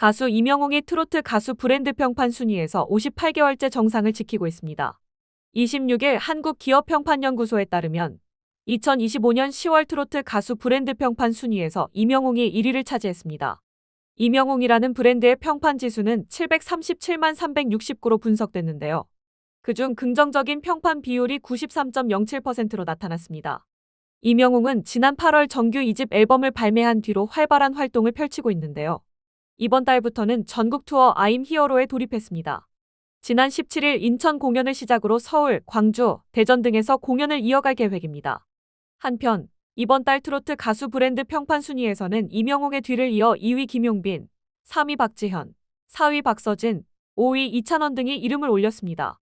가수 이명웅이 트로트 가수 브랜드 평판 순위에서 58개월째 정상을 지키고 있습니다. 26일 한국기업평판연구소에 따르면 2025년 10월 트로트 가수 브랜드 평판 순위에서 이명웅이 1위를 차지했습니다. 이명웅이라는 브랜드의 평판 지수는 737만 369로 분석됐는데요. 그중 긍정적인 평판 비율이 93.07%로 나타났습니다. 이명웅은 지난 8월 정규 2집 앨범을 발매한 뒤로 활발한 활동을 펼치고 있는데요. 이번 달부터는 전국 투어 아임 히어로에 돌입했습니다. 지난 17일 인천 공연을 시작으로 서울, 광주, 대전 등에서 공연을 이어갈 계획입니다. 한편 이번 달 트로트 가수 브랜드 평판 순위에서는 이명웅의 뒤를 이어 2위 김용빈, 3위 박지현, 4위 박서진, 5위 이찬원 등이 이름을 올렸습니다.